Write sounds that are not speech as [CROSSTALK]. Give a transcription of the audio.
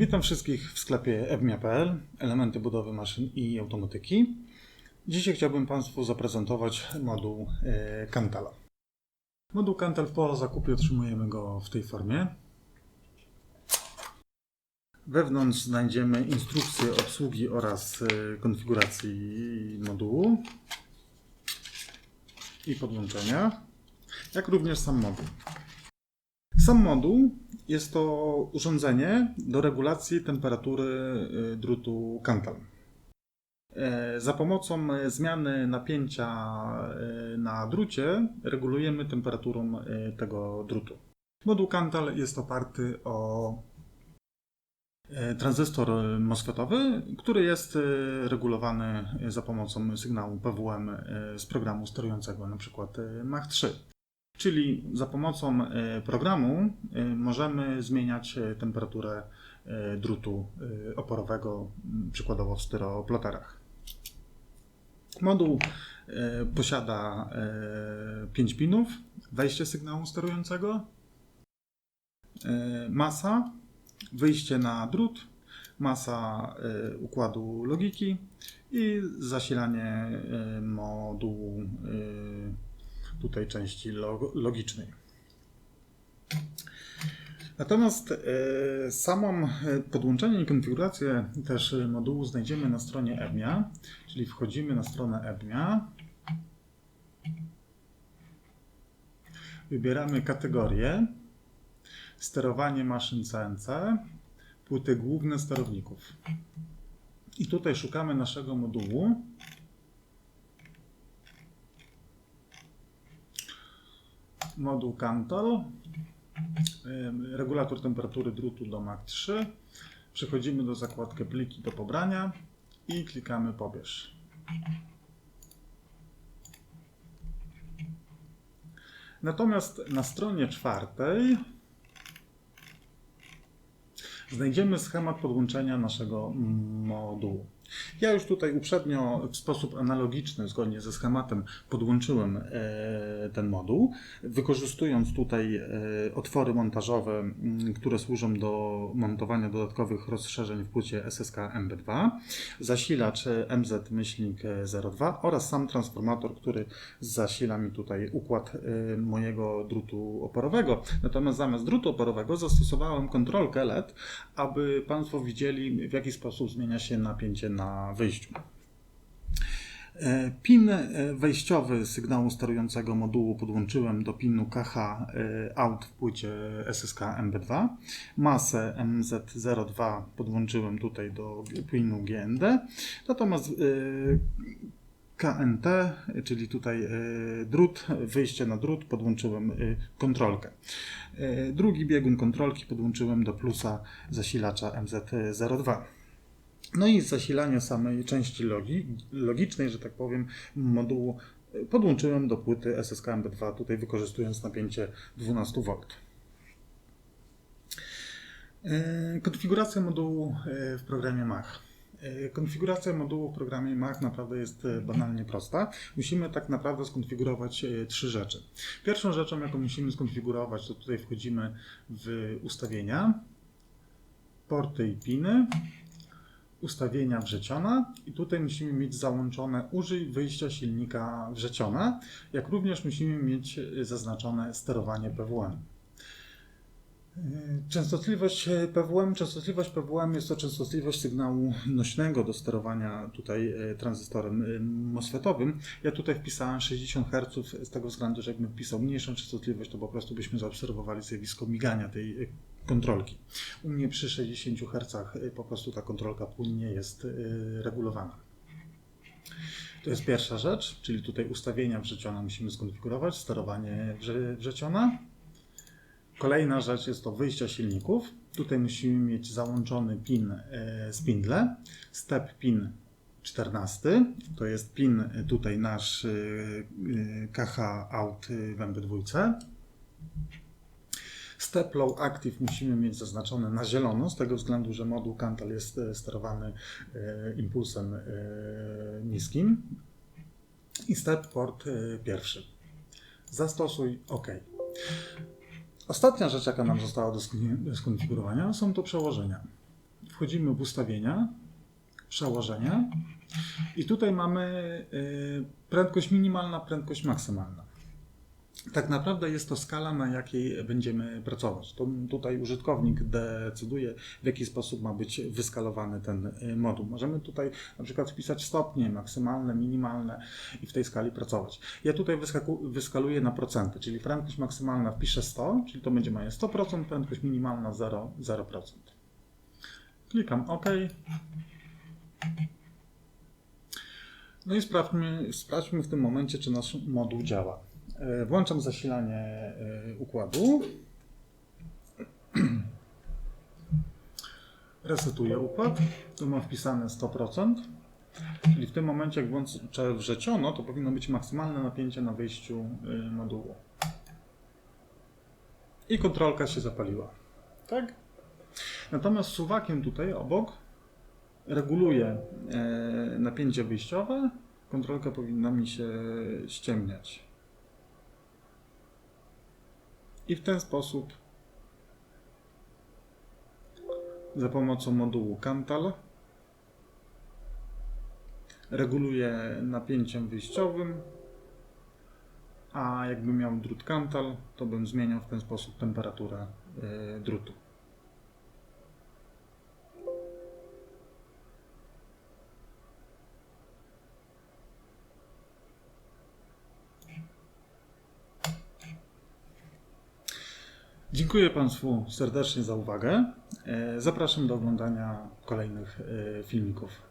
Witam wszystkich w sklepie evmia.pl, elementy budowy maszyn i automatyki. Dzisiaj chciałbym Państwu zaprezentować moduł e, Cantala. Moduł Cantal po zakupie otrzymujemy go w tej formie. Wewnątrz znajdziemy instrukcję obsługi oraz e, konfiguracji modułu i podłączenia, jak również sam moduł. Sam moduł jest to urządzenie do regulacji temperatury y, drutu Cantal. E, Za pomocą zmiany napięcia y, na drucie regulujemy temperaturę y, tego drutu. Moduł Cantal jest oparty o e, tranzystor MOSFETowy, który jest regulowany za pomocą sygnału PWM z programu sterującego, np. Mach 3. Czyli za pomocą e, programu e, możemy zmieniać e, temperaturę drutu oporowego, przykładowo w styroploterach. Moduł posiada 5 pinów, wejście sygnału sterującego, masa, wyjście na drut, masa układu logiki. I zasilanie modułu tutaj części log- logicznej. Natomiast e, samą e, podłączenie i konfigurację też e, modułu znajdziemy na stronie EBMIA, czyli wchodzimy na stronę EBMIA, wybieramy kategorię, sterowanie maszyn CNC, płyty główne sterowników. I tutaj szukamy naszego modułu. Moduł Cantal, Ym, regulator temperatury drutu do Mach 3. Przechodzimy do zakładki pliki do pobrania i klikamy pobierz. Natomiast na stronie czwartej znajdziemy schemat podłączenia naszego modułu. Ja już tutaj uprzednio w sposób analogiczny, zgodnie ze schematem, podłączyłem e, ten moduł, wykorzystując tutaj e, otwory montażowe, m, które służą do montowania dodatkowych rozszerzeń w płycie SSK MB2, zasilacz e, MZ-02 oraz sam transformator, który zasila mi tutaj układ mojego drutu oporowego. Natomiast zamiast drutu oporowego zastosowałem kontrolkę LED, aby Państwo widzieli, w jaki sposób zmienia się napięcie na wyjściu. E, Pin e, wejściowy sygnału sterującego modułu podłączyłem do pinu KH e, out w płycie SSK MB2. Masę MZ02 podłączyłem tutaj do pinu GND. Natomiast KNT, czyli tutaj drut, wyjście na drut, podłączyłem kontrolkę. Drugi biegun kontrolki podłączyłem do plusa zasilacza MZ02. No i zasilanie samej części logi, logicznej, że tak powiem, modułu e, podłączyłem do płyty SSK MB2, tutaj wykorzystując napięcie 12 V. E, Konfiguracja modułu e, w programie Mach. Konfiguracja modułu w programie Mach naprawdę jest banalnie prosta. Musimy tak naprawdę skonfigurować trzy rzeczy. Pierwszą rzeczą, jaką musimy skonfigurować, to tutaj wchodzimy w ustawienia, porty i piny, ustawienia wrzeciona i tutaj musimy mieć załączone użyj wyjścia silnika wrzeciona, jak również musimy mieć zaznaczone sterowanie PWM. E, Częstotliwość e, PWM. Częstotliwość PWM jest to częstotliwość sygnału nośnego do sterowania tutaj e, tranzystorem MOSFETowym. Ja tutaj wpisałem 60 Hz z tego względu, że jakbym wpisał mniejszą częstotliwość, to po prostu byśmy zaobserwowali zjawisko migania tej kontrolki. U mnie przy 60 Hz e, po prostu ta kontrolka płynnie jest e, regulowana. To jest pierwsza rzecz, czyli tutaj ustawienia wrzeciona musimy skonfigurować, sterowanie wrze- wrzeciona. Kolejna rzecz jest to wyjścia silników. Tutaj musimy mieć załączony pin e, spindle, step pin 14. To jest pin tutaj nasz KH out w MB2. Step low active musimy mieć zaznaczone na zielono, z tego względu, że moduł Cantal jest e, sterowany e, impulsem e, niskim. I step port pierwszy. Zastosuj OK. Ostatnia rzecz, jaka nam została do sk- do skonfigurowania, są to przełożenia. wchodzimy w ustawienia, przełożenia i tutaj mamy prędkość minimalna, prędkość maksymalna. Tak naprawdę jest to skala, na jakiej będziemy pracować. To tutaj użytkownik decyduje, w jaki sposób ma być wyskalowany ten y, moduł. Możemy tutaj na przykład wpisać stopnie maksymalne, minimalne i w tej skali pracować. Ja tutaj wyskaluję na procenty, czyli prędkość maksymalna wpiszę 100, czyli to będzie moje 100%, prędkość minimalna 0, 0%. Klikam OK. No i sprawdźmy, sprawdźmy w tym momencie, czy nasz moduł działa. E, Włączam zasilanie e, układu. [CLEARS THROAT] Resetuję układ. Tu mam wpisane 100%. Czyli w tym momencie, jak włączę wrzeciono, to powinno być maksymalne napięcie na wyjściu y, modułu. I kontrolka się zapaliła. Tak? Natomiast suwakiem tutaj obok reguluję e, napięcie wyjściowe. Kontrolka powinna mi się ściemniać. I w ten sposób za pomocą modułu Kantal reguluję napięciem wyjściowym, a jakbym miał drut Kantal, to bym zmieniał w ten sposób temperaturę e, drutu. Dziękuję Państwu serdecznie za uwagę. E, Zapraszam do oglądania kolejnych e, filmików.